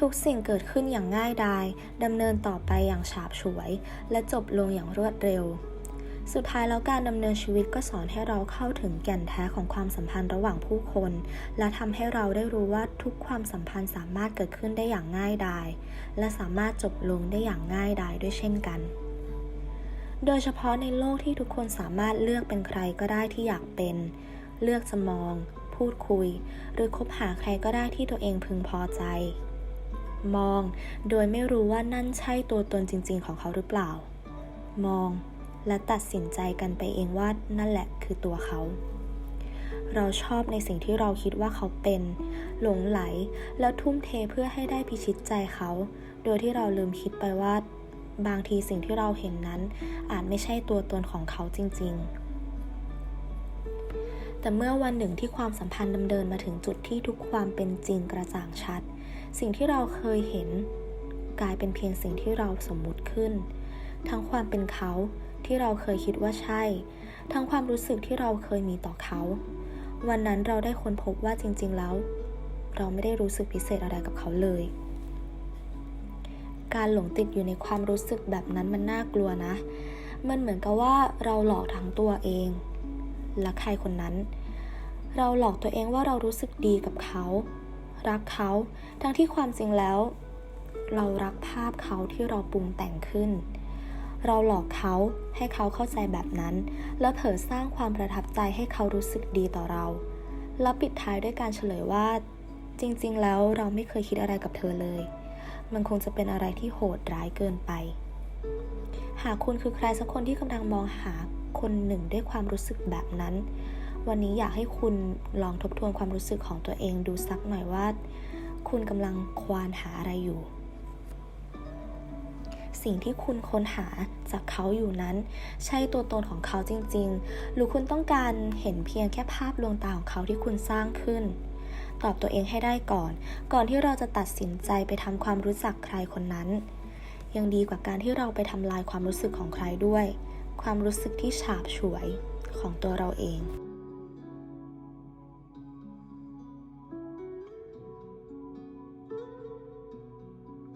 ทุกสิ่งเกิดขึ้นอย่างง่ายดายดำเนินต่อไปอย่างฉาบฉวย และจบลงอย่างรวดเร็ว สุดท้ายแล้วการดำเนินชีวิตก็สอนให้เราเข้าถึงแก่นแท้ของความสัมพันธ์ระหว่างผู้คน และทำให้เราได้รู้ว่าทุกความสัมพันธ์สามารถเกิดขึ้นได้อย่างง่ายดาย และสามารถจบลงได้อย่างง่ายดายด้วยเช่นกัน โดยเฉพาะในโลกที่ทุกคนสามารถเลือกเป็นใครก็ได้ที่อยากเป็น เลือกจะมองพูดคุย หรือคบหาใครก็ได้ที่ตัวเองพึงพอใจ มอง โดยไม่รู้ว่านั่นใช่ตัวตนจริง ๆ ของเขาหรือเปล่า มองและตัดสินใจกันไปเองว่านั่นแหละคือตัวเขา เราชอบในสิ่งที่เราคิดว่าเขาเป็น หลงไหลแล้วทุ่มเทเพื่อให้ได้พิชิตใจเขา โดยที่เราลืมคิดไปว่า บางทีสิ่งที่เราเห็นนั้น อาจไม่ใช่ตัวตนของเขาจริง ๆแต่เมื่อวันหนึ่งที่ความสัมพันธ์ดำเนินมาถึงจุดที่ทุกความเป็นจริงกระจ่างชัด สิ่งที่เราเคยเห็น กลายเป็นเพียงสิ่งที่เราสมมุติขึ้น ทั้งความเป็นเขาที่เราเคยคิดว่าใช่ ทั้งความรู้สึกที่เราเคยมีต่อเขา วันนั้นเราได้ค้นพบว่าจริง ๆแล้ว เราไม่ได้รู้สึกพิเศษอะไรกับเขาเลย การหลงติดอยู่ในความรู้สึกแบบนั้นมันน่ากลัวนะ มันเหมือนกับว่าเราหลอกทั้งตัวเอง และใครคนนั้น เราหลอกตัวเองว่าเรารู้สึกดีกับเขา รักเขา ทั้งที่ความจริงแล้ว เรารักภาพเขาที่เราปรุงแต่งขึ้น เราหลอกเขาให้เขาเข้าใจแบบนั้น แล้วเผลอสร้างความประทับใจให้เขารู้สึกดีต่อเรา แล้วปิดท้ายด้วยการเฉลยว่า จริง ๆ แล้วเราไม่เคยคิดอะไรกับเธอเลย มันคงจะเป็นอะไรที่โหดร้ายเกินไป หากคุณคือใครสักคนที่กำลังมองหาคนหนึ่งด้วยความรู้สึกแบบนั้น วันนี้อยากให้คุณลองทบทวนความรู้สึกของตัวเองดูสักหน่อยว่า คุณกำลังควานหาอะไรอยู่ สิ่งที่คุณค้นหาจากเขาอยู่นั้น ใช่ตัวตนของเขาจริง ๆ หรือคุณต้องการเห็นเพียงแค่ภาพลวงตาของเขาที่คุณสร้างขึ้น ตอบตัวเองให้ได้ก่อน ก่อนที่เราจะตัดสินใจไปทำความรู้จักใครคนนั้น ยังดีกว่าการที่เราไปทำลายความรู้สึกของใครด้วย ความรู้สึกที่ฉาบฉวยของตัวเราเอง